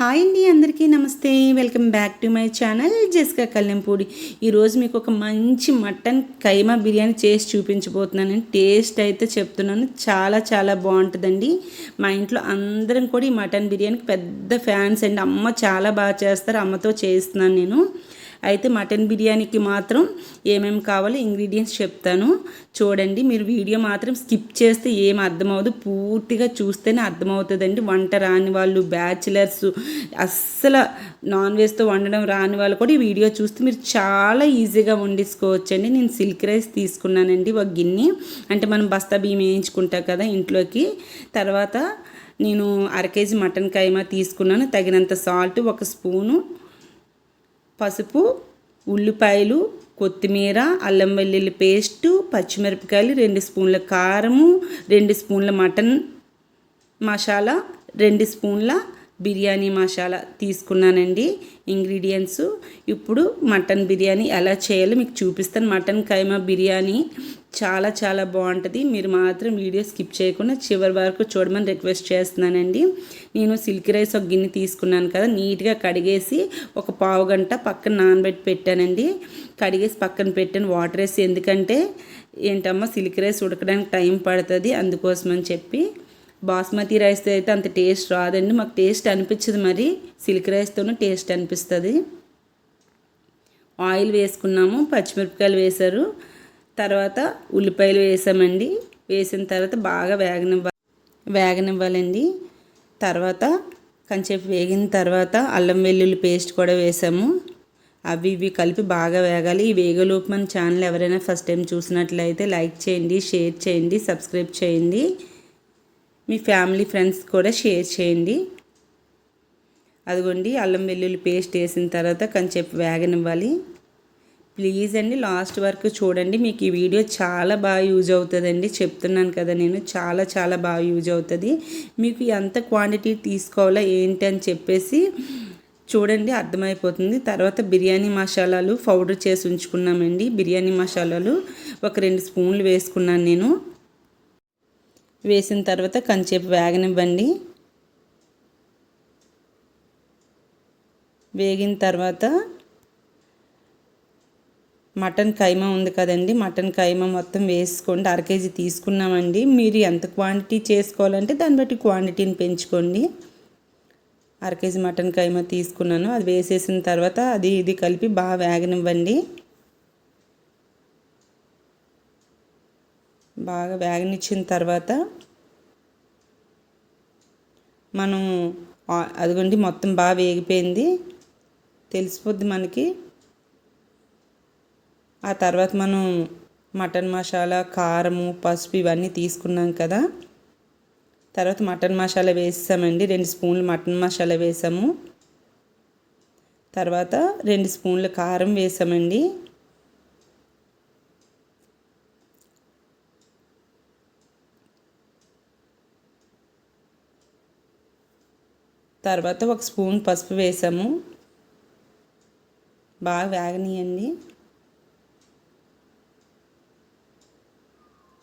Hi అండి అందరికీ నమస్తే. Welcome back to my channel Jeska Kallempudi ఈరోజు మీకు ఒక మంచి మటన్ కైమా బిర్యానీ చేసి చూపించబోతున్నాను. టేస్ట్ అయితే చెప్తున్నాను. చాలా చాలా బాగుంటుందండి. మా ఇంట్లో అందరం కూడా ఈ మటన్ బిర్యానీకి పెద్ద ఫ్యాన్స్ అండి. అమ్మ చాలా బాగా చేస్తారు. అమ్మతో చేస్తున్నాను నేను. అయితే మటన్ బిర్యానీకి మాత్రం ఏమేమి కావాలో ఇంగ్రీడియంట్స్ చెప్తాను. చూడండి మీరు వీడియో మాత్రం స్కిప్ చేస్తే ఏం అర్థమవుదు పూర్తిగా చూస్తేనే అర్థమవుతుందండి. వంట రాని వాళ్ళు బ్యాచిలర్స్ అస్సలు నాన్ వెజ్తో వండడం రాని వాళ్ళు కూడా ఈ వీడియో చూస్తే మీరు చాలా ఈజీగా వండించుకోవచ్చండి నేను సిల్క్ రైస్ తీసుకున్నానండి ఒక గిన్నె. అంటే మనం బస్తా బియ్యం వేయించుకుంటాం కదా ఇంట్లోకి. తర్వాత నేను అర కేజీ మటన్ కైమా తీసుకున్నాను. తగినంత సాల్ట్ ఒక స్పూను పసుపు ఉల్లిపాయలు కొత్తిమీర అల్లం వెల్లుల్లి పేస్టు పచ్చిమిరపకాయలు రెండు స్పూన్ల కారము రెండు స్పూన్ల మటన్ మసాలా రెండు స్పూన్ల బిర్యానీ మసాలా తీసుకున్నానండి. ఇంగ్రీడియంట్స్. ఇప్పుడు మటన్ బిర్యానీ ఎలా చేయాలో మీకు చూపిస్తాను. మటన్ కైమా బిర్యానీ చాలా చాలా బాగుంటుంది. మీరు మాత్రం వీడియో స్కిప్ చేయకుండా చివరి వరకు చూడమని రిక్వెస్ట్ చేస్తున్నానండి. నేను సిల్క్ రైస్ ఒక గిన్నె తీసుకున్నాను కదా నీట్గా కడిగేసి ఒక పావు గంట పక్కన నానబెట్టి పెట్టానండి. కడిగేసి పక్కన పెట్టాను. వాటర్ వేసి ఎందుకంటే ఏంటమ్మా సిల్క్ రైస్ ఉడకడానికి టైం పడుతుంది అందుకోసమని చెప్పి బాస్మతి రైస్తో అయితే అంత టేస్ట్ రాదండి. మాకు టేస్ట్ అనిపించదు మరి. సిల్క్ రైస్తోనూ టేస్ట్ అనిపిస్తుంది. ఆయిల్ వేసుకున్నాము. పచ్చిమిరపకాయలు వేశారు. తర్వాత ఉల్లిపాయలు వేసామండి. వేసిన తర్వాత బాగా వేగనివ్వ వేగనివ్వాలండి. తర్వాత కొంచెంసేపు వేగిన తర్వాత అల్లం వెల్లుల్లి పేస్ట్ కూడా వేసాము. అవి ఇవి కలిపి బాగా వేగాలి. ఈ వేగలోపు మన ఛానల్ ఎవరైనా ఫస్ట్ టైం చూసినట్లయితే లైక్ చేయండి షేర్ చేయండి సబ్స్క్రైబ్ చేయండి. మీ ఫ్యామిలీ ఫ్రెండ్స్ కూడా షేర్ చేయండి. అదిగోండి అల్లం వెల్లుల్లి పేస్ట్ వేసిన తర్వాత కొంచెం వేగనివ్వాలి. ప్లీజ్ అండి లాస్ట్ వరకు చూడండి. మీకు ఈ వీడియో చాలా బాగా యూజ్ అవుతుందండి. చెప్తున్నాను కదా నేను చాలా చాలా బాగా యూజ్ అవుతుంది. మీకు ఎంత క్వాంటిటీ తీసుకోవాలో ఏంటి అని చెప్పేసి చూడండి అర్థమైపోతుంది. తర్వాత బిర్యానీ మసాలాలు పౌడర్ చేసి ఉంచుకున్నామండి. బిర్యానీ మసాలాలు ఒక రెండు స్పూన్లు వేసుకున్నాను నేను. వేసిన తర్వాత కంచేపు వేగనివ్వండి. వేగిన తర్వాత మటన్ కైమా ఉంది కదండి మటన్ కైమా మొత్తం వేసుకోండి. అర కేజీ తీసుకున్నామండి. మీరు ఎంత క్వాంటిటీ చేసుకోవాలంటే దాన్ని బట్టి క్వాంటిటీని పెంచుకోండి. అర కేజీ మటన్ కైమా తీసుకున్నాను. అది వేసేసిన తర్వాత అది ఇది కలిపి బాగా వేగనివ్వండి. బాగా వేగనిచ్చిన తర్వాత మనం అదిగోండి మొత్తం బాగా వేగిపోయింది. తెలిసిపోద్ది మనకి. ఆ తర్వాత మనం మటన్ మసాలా కారము పసుపు ఇవన్నీ తీసుకున్నాం కదా. తర్వాత మటన్ మసాలా వేసామండి రెండు స్పూన్లు మటన్ మసాలా వేసాము. తర్వాత రెండు స్పూన్ల కారం వేసామండి. తర్వాత ఒక స్పూన్ పసుపు వేసాము. బాగా వేగనీయండి.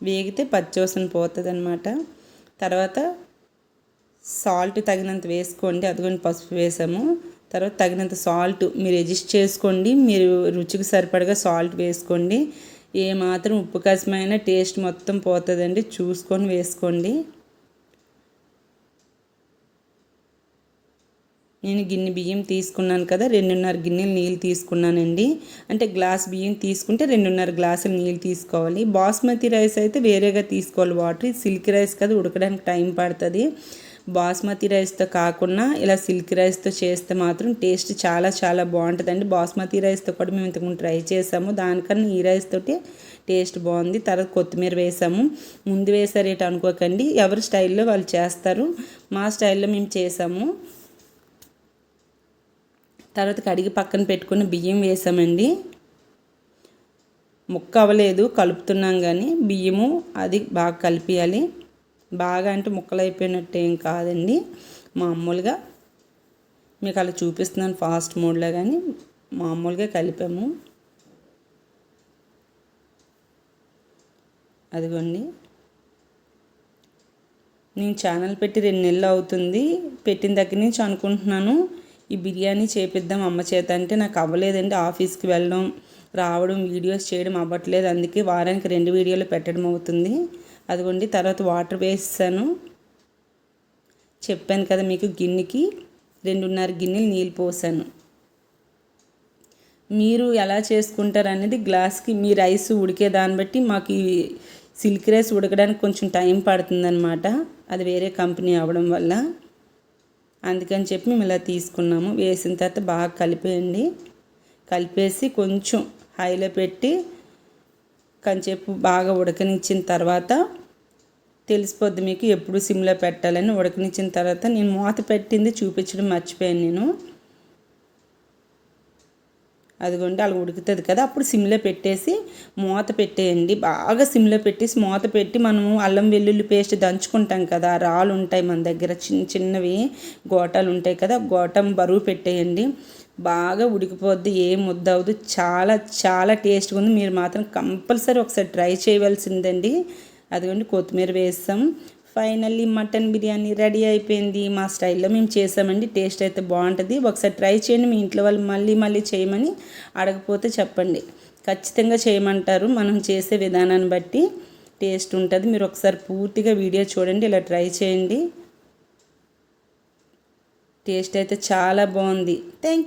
వేగితే పచ్చివాసన పోతుంది అనమాట తర్వాత సాల్ట్ తగినంత వేసుకోండి. అదిగోండి పసుపు వేసాము. తర్వాత తగినంత సాల్ట్ మీరు అడ్జస్ట్ చేసుకోండి. మీరు రుచికి సరిపడగా సాల్ట్ వేసుకోండి. ఏమాత్రం ఉప్పు కసమైన టేస్ట్ మొత్తం పోతుందండి. చూసుకొని వేసుకోండి. నేను గిన్నె బియ్యం తీసుకున్నాను కదా రెండున్నర గిన్నెలు నీళ్ళు తీసుకున్నానండి. అంటే గ్లాస్ బియ్యం తీసుకుంటే రెండున్నర గ్లాసులు నీళ్ళు తీసుకోవాలి. బాస్మతి రైస్ అయితే వేరేగా తీసుకోవాలి. వాటర్ సిల్క్ రైస్ కదా ఉడకడానికి టైం పడుతుంది. బాస్మతి రైస్తో కాకుండా ఇలా సిల్క్ రైస్తో చేస్తే మాత్రం టేస్ట్ చాలా చాలా బాగుంటుందండి. బాస్మతి రైస్తో కూడా మేము ఇంతకుముందు ట్రై చేసాము. దానికన్నా ఈ రైస్ తోటి టేస్ట్ బాగుంది. తర్వాత కొత్తిమీర వేసాము. ముందు వేసారేట అనుకోకండి. ఎవరి స్టైల్లో వాళ్ళు చేస్తారు మా స్టైల్లో మేము చేసాము. తర్వాత కడిగి పక్కన పెట్టుకుని బియ్యం వేసామండి. ముక్క అవ్వలేదు కలుపుతున్నాం కానీ బియ్యము అది బాగా కలిపియాలి. బాగా అంటే ముక్కలు అయిపోయినట్టు ఏం కాదండి. మామూలుగా మీకు అలా చూపిస్తున్నాను ఫాస్ట్ మోడ్లో కానీ మామూలుగా కలిపాము. అదిగోండి. నేను ఛానల్ పెట్టి రెండు నెలలు అవుతుంది. పెట్టిన దగ్గర నుంచి అనుకుంటున్నాను. ఈ బిర్యానీ చేపిద్దాం అమ్మ చేత అంటే నాకు అవ్వలేదండి. ఆఫీస్కి వెళ్ళడం రావడం వీడియోస్ చేయడం అవ్వట్లేదు. అందుకే వారానికి రెండు వీడియోలు పెట్టడం అవుతుంది. అదిగోండి తర్వాత వాటర్ వేసాను చెప్పాను కదా మీకు గిన్నెకి రెండున్నర గిన్నెలు నీళ్ళు పోసాను. మీరు ఎలా చేసుకుంటారు అనేది గ్లాస్కి మీ రైస్ ఉడికే దాన్ని బట్టి మాకు ఈ సిల్క్ రైస్ ఉడకడానికి కొంచెం టైం పడుతుందన్నమాట. అది వేరే కంపెనీ అవ్వడం వల్ల. అందుకని చెప్పి మేము ఇలా తీసుకున్నాము. వేసిన తర్వాత బాగా కలిపేయండి. కలిపేసి కొంచెం హైలో పెట్టి కొంచెంసేపు బాగా ఉడకనిచ్చిన తర్వాత తెలిసిపోద్ది మీకు ఎప్పుడు సిమ్లో పెట్టాలని. ఉడకనిచ్చిన తర్వాత నేను మూత పెట్టింది చూపించడం మర్చిపోయాను నేను. అదిగోండి అలా ఉడుకుతుంది కదా. అప్పుడు సిమ్లో పెట్టేసి మూత పెట్టేయండి. బాగా సిమ్లో పెట్టేసి మూత పెట్టి మనము అల్లం వెల్లుల్లి పేస్ట్ దంచుకుంటాం కదా. రాళ్ళు ఉంటాయి మన దగ్గర చిన్న చిన్నవి గోటాలు ఉంటాయి కదా. గోటం బరువు పెట్టేయండి. బాగా ఉడికిపోద్ది ఏం ముద్దవద్దు చాలా చాలా టేస్ట్గా ఉంది. మీరు మాత్రం కంపల్సరీ ఒకసారి ట్రై చేయవలసిందండి. అదిగోండి కొత్తిమీర వేస్తాం ఫైనల్లీ మటన్ బిర్యానీ రెడీ అయిపోయింది మా స్టైల్లో. మేము చేసామండి టేస్ట్ అయితే బాగుంటుంది. ఒకసారి ట్రై చేయండి మీ ఇంట్లో వాళ్ళు మళ్ళీ మళ్ళీ చేయమని అడగపోతే చెప్పండి. ఖచ్చితంగా చేయమంటారు మనం చేసే విధానాన్ని బట్టి టేస్ట్ ఉంటుంది. మీరు ఒకసారి పూర్తిగా వీడియో చూడండి ఇలా ట్రై చేయండి. టేస్ట్ అయితే చాలా బాగుంది. థ్యాంక్